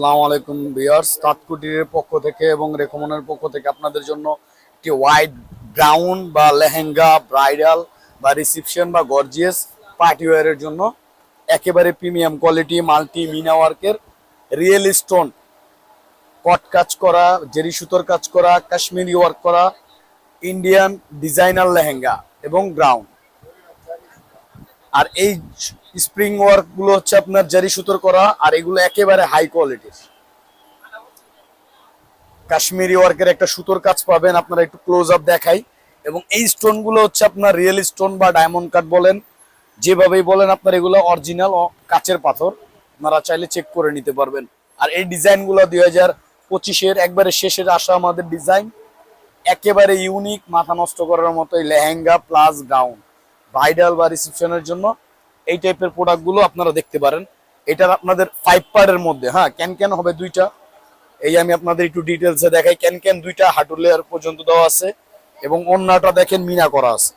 আসসালামু আলাইকুম বিয়ার্স তাৎকুটির পক্ষ থেকে এবং রেকমনের পক্ষ থেকে আপনাদের জন্য একটি হোয়াইট ব্রাউন বা লেহেঙ্গা ব্রাইডাল বা রিসিপশন বা গর্জিয়াস পার্টি ওয়ারের জন্য একেবারে প্রিমিয়াম কোয়ালিটি মাল্টি মিনা ওয়ার্কের রিয়েল স্টোন কট কাজ করা, জেরি সুতোর কাজ করা, কাশ্মীরি ওয়ার্ক করা ইন্ডিয়ান ডিজাইনার লেহেঙ্গা এবং গ্রাউন্ড আর এই স্প্রিং ওয়ার্কগুলো হচ্ছে আপনার জারি সুতোর করা, আর এগুলো একেবারে হাই কোয়ালিটির কাশ্মীরি ওয়ার্কের একটা সুতোর কাজ পাবেন, আপনারা একটু ক্লোজ আপ দেখাই। এবং এই স্টোনগুলো হচ্ছে আপনার রিয়েল স্টোন বা ডায়মন্ড কাট বলেন, যেভাবেই বলেন আপনার এগুলো অরিজিনাল কাচের পাথর, আপনারা চাইলে চেক করে নিতে পারবেন। আর এই ডিজাইনগুলো দুই হাজার পঁচিশের একবারে শেষের আসা আমাদের ডিজাইন একেবারে ইউনিক মাথা নষ্ট করার মতো লেহেঙ্গা প্লাস গাউন ব্রাইডাল বা রিসেপশনের জন্য এই টাইপের প্রোডাক্টগুলো আপনারা দেখতে পারেন। এটার আপনাদের ফাইভ পার্টের মধ্যে হ্যাঁ ক্যান ক্যান হবে দুইটা। এই আমি আপনাদের একটু ডিটেলসে দেখাই। ক্যান ক্যান দুইটা হাঁটু লেয়ার পর্যন্ত দেওয়া আছে এবং অন্যটা দেখেন মিনা করা আছে।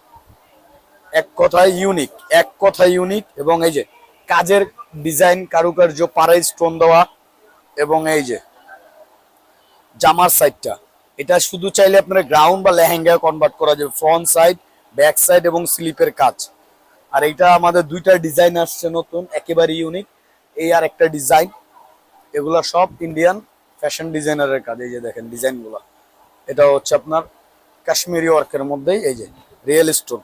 এক কথায় ইউনিক এক কথায় ইউনিক এবং এই যে কাজের ডিজাইন কারুকার্য পাড়াই স্টোন দেওয়া এবং এই যে জামার সাইডটা এটা শুধু চাইলে আপনারা গ্রাউন্ড বা লেহেঙ্গা কনভার্ট করা যাবে। ফ্রন্ট সাইড ব্যাক সাইড এবং স্লিপের কাজ। আর এইটা আমাদের দুইটা ডিজাইন আসছে নতুন একেবারে ইউনিক এই আর একটা ডিজাইন, এগুলা সব ইন্ডিয়ান ফ্যাশন ডিজাইনারের কাজ, এই যে দেখেন ডিজাইনগুলো। এটা হচ্ছে আপনার কাশ্মীরি ওয়ার্কের মধ্যেই, এই যে রিয়েল স্টোন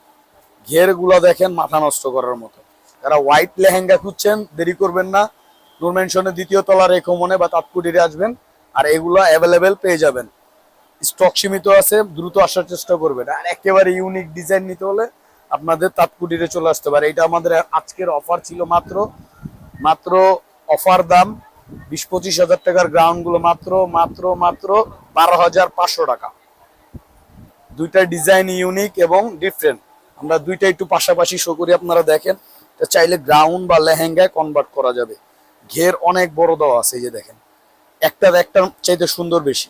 ঘেরগুলা দেখেন মাথা নষ্ট করার মতো। যারা হোয়াইট লেহেঙ্গা খুঁজছেন, দেরি করবেন না। নূর মেনশনের দ্বিতীয় তলার রেখমনে বা তাৎকুটিরে আসবেন, আর এগুলো অ্যাভেলেবেল পেয়ে যাবেন। স্টক সীমিত আছে, দ্রুত আসার চেষ্টা করবেন। আর একেবারে ইউনিক ডিজাইন নিতে হলে আপনাদের তাৎকুটিরে চলে আসতে পারে এটা আমাদের আজকের অফার ছিল মাত্র মাত্র অফার দাম বিশ পঁচিশ হাজার টাকার গ্রাউন্ডগুলো মাত্র মাত্র মাত্র বারো হাজার পাঁচশো টাকা। দুইটা ডিজাইন ইউনিক এবং ডিফারেন্ট আমরা দুইটা একটু পাশাপাশি শো করি, আপনারা দেখেন। চাইলে গ্রাউন্ড বা লেহেঙ্গায় কনভার্ট করা যাবে। ঘের অনেক বড় দেওয়া আছে, এই যে দেখেন। একটার একটা চাইতে সুন্দর বেশি।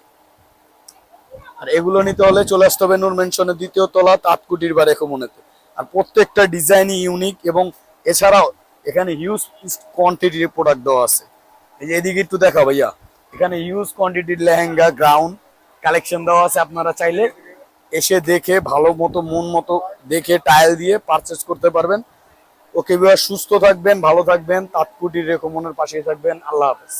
আর এগুলো নিতে হলে চলে আসতে হবে নূর মেনশনের দ্বিতীয় তলা তাঁতকুটির বা রেখমনেতে আর প্রত্যেকটা ডিজাইনই ইউনিক এবং এছাড়াও এখানে হিউজ কোয়ান্টিটির প্রোডাক্ট দেওয়া আছে। এই যে এদিকে একটু দেখা ভাইয়া, এখানে হিউজ কোয়ান্টিটির লেহেঙ্গা গ্রাউন্ড কালেকশন দেওয়া আছে আপনারা চাইলে। এসে দেখে, ভালো মতো, মন মতো দেখে টাইল দিয়ে পারচেস করতে পারবেন। ওকে সুস্থ থাকবেন, ভালো থাকবেন তাৎকুটির রেকমনের পাশেই থাকবেন। আল্লাহ হাফেজ।